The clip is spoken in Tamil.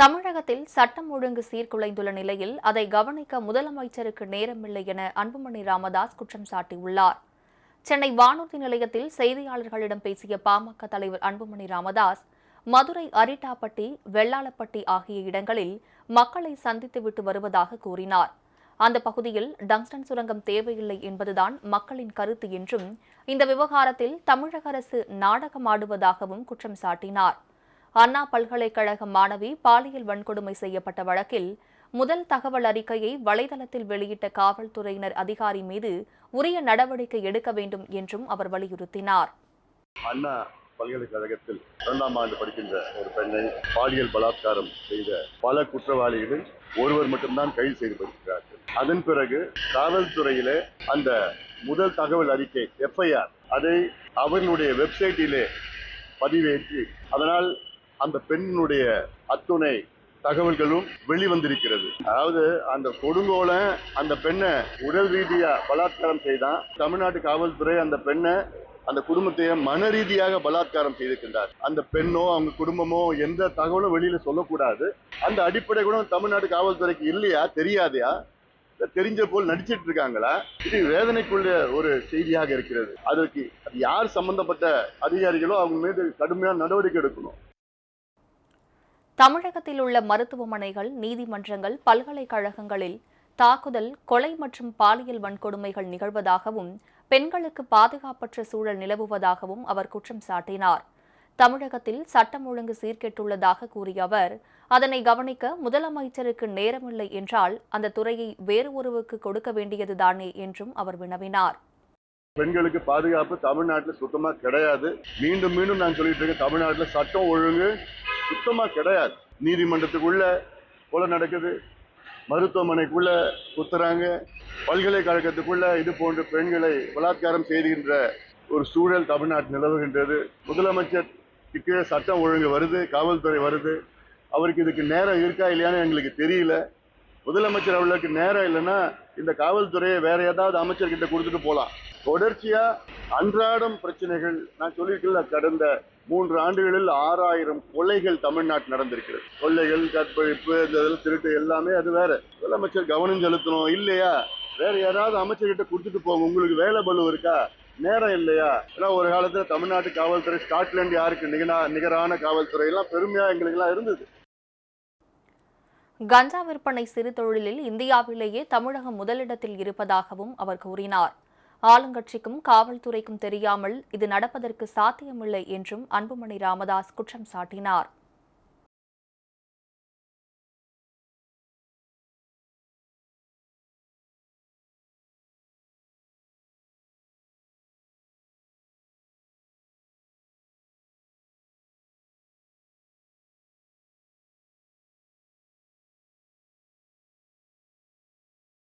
தமிழகத்தில் சட்டம் ஒழுங்கு சீர்குலைந்துள்ள நிலையில் அதை கவனிக்க முதலமைச்சருக்கு நேரமில்லை என அன்புமணி ராமதாஸ் குற்றம் சாட்டியுள்ளார். சென்னை வானூர்தி நிலையத்தில் செய்தியாளர்களிடம் பேசிய பாமக தலைவர் அன்புமணி ராமதாஸ் மதுரை அரிட்டாப்பட்டி வெள்ளாளப்பட்டி ஆகிய இடங்களில் மக்களை சந்தித்துவிட்டு வருவதாக கூறினார். அந்த பகுதியில் டங்ஸ்டன் சுரங்கம் தேவையில்லை என்பதுதான் மக்களின் கருத்து என்றும் இந்த விவகாரத்தில் தமிழக அரசு நாடகமாடுவதாகவும் குற்றம் சாட்டினார். அண்ணா பல்கலைக்கழக மாணவி பாலியல் வன்கொடுமை செய்யப்பட்ட வழக்கில் முதல் தகவல் அறிக்கையை வலைதளத்தில் வெளியிட்ட காவல்துறையினர் அதிகாரி மீது உரிய நடவடிக்கை எடுக்க வேண்டும் என்றும் அவர் வலியுறுத்தினார். அண்ணா பல்கலைக்கழகத்தில் இரண்டாம் ஆண்டு படிக்கின்ற ஒரு பெண்ணை பாலியல் பலாத்காரம் செய்த பல குற்றவாளிகளை ஒருவர் மட்டும்தான் கைது செய்து வருகிறார்கள் அதன் பிறகு காவல்துறையிலே அந்த முதல் தகவல் அறிக்கை எஃப்ஐஆர் அதை அவர்களுடைய வெப்சைட்டிலே பதிவேற்றி அதனால் அந்த பெண்ணுடைய அத்துணை தகவல்களும் வெளிவந்திருக்கிறது. அதாவது அந்த கொடுங்கோலை அந்த பெண்ணை உடல் ரீதியா பலாத்காரம் செய்தான். தமிழ்நாட்டு காவல்துறை அந்த பெண்ணை அந்த குடும்பத்தையே மன ரீதியாக பலாத்காரம் செய்திருக்கின்றார். அந்த பெண்ணோ அவங்க குடும்பமோ எந்த தகவலும் வெளியில சொல்லக்கூடாது. அந்த அடிப்படை கூட தமிழ்நாடு காவல்துறைக்கு இல்லையா? தெரியாதையா? தெரிஞ்ச போல் நடிச்சிட்டு இருக்காங்களா? இது வேதனைக்குள்ள ஒரு செய்தியாக இருக்கிறது. அதற்கு அது யார் சம்பந்தப்பட்ட அதிகாரிகளோ அவங்க மீது கடுமையான நடவடிக்கை எடுக்கணும். தமிழகத்தில் உள்ள மருத்துவமனைகள் நீதிமன்றங்கள் பல்கலைக்கழகங்களில் தாக்குதல் கொலை மற்றும் பாலியல் வன்கொடுமைகள் நிகழ்வதாகவும் பெண்களுக்கு பாதுகாப்பற்ற சூழல் நிலவுவதாகவும் அவர் குற்றம் சாட்டினார். தமிழகத்தில் சட்டம் ஒழுங்கு சீர்கெட்டுள்ளதாக கூறிய அவர் அதனை கவனிக்க முதலமைச்சருக்கு நேரமில்லை என்றால் அந்த துறையை வேறு ஒருவருக்கு கொடுக்க வேண்டியதுதானே என்றும் அவர் வினவினார். பெண்களுக்கு பாதுகாப்பு தமிழ்நாட்டில் சுத்தமாக கிடையாது. மீண்டும் மீண்டும் நான் சொல்லிட்டு இருக்கேன் தமிழ்நாட்டில் சட்டம் ஒழுங்கு சுத்தமா கிடையாது. நீதிமன்றத்துக்குள்ள கொலை நடக்குது. மருத்துவமனைக்குள்ள குத்துறாங்க. பல்கலைக்கழகத்துக்குள்ள இது போன்ற பெண்களை பலாத்காரம் செய்கின்ற ஒரு சூழல் தமிழ்நாட்டில் நிலவுகின்றது. முதலமைச்சர் கீழே சட்டம் ஒழுங்கு வருது காவல்துறை வருது. அவருக்கு இதுக்கு நேரம் இருக்கா இல்லையான்னு எங்களுக்கு தெரியல. முதலமைச்சர் அவர்களுக்கு நேரம் இல்லைன்னா இந்த காவல்துறையை வேற ஏதாவது அமைச்சர்கிட்ட கொடுத்துட்டு போகலாம். தொடர்ச்சியா அன்றாடம் பிரச்சனைகள் நான் சொல்லியிருக்கல கடந்த மூன்று ஆண்டுகளில் ஆறாயிரம் கொலைகள் தமிழ்நாட்டில் நடந்திருக்கிறது. கொள்ளைகள் கற்பழிப்பு இந்த இதெல்லாம் திருட்டு எல்லாமே அது வேற. முதலமைச்சர் கவனம் செலுத்தணும் இல்லையா? வேற யாராவது அமைச்சர்கிட்ட கொடுத்துட்டு போங்க உங்களுக்கு வேலை பலு இருக்கா? நேரம் இல்லையா? ஏன்னா ஒரு காலத்துல தமிழ்நாட்டு காவல்துறை ஸ்காட்லாந்து யாருக்கு நிகரா நிகரான காவல்துறை எல்லாம் பெருமையா எங்களுக்கு எல்லாம் இருந்தது. கஞ்சா விற்பனை சிறு தொழிலில் இந்தியாவிலேயே தமிழகம் முதலிடத்தில் இருப்பதாகவும் அவர் கூறினார். ஆளுங்கட்சிக்கும் காவல்துறைக்கும் தெரியாமல் இது நடப்பதற்கு சாத்தியமில்லை என்றும் அன்புமணி ராமதாஸ் குற்றம் சாட்டினார்.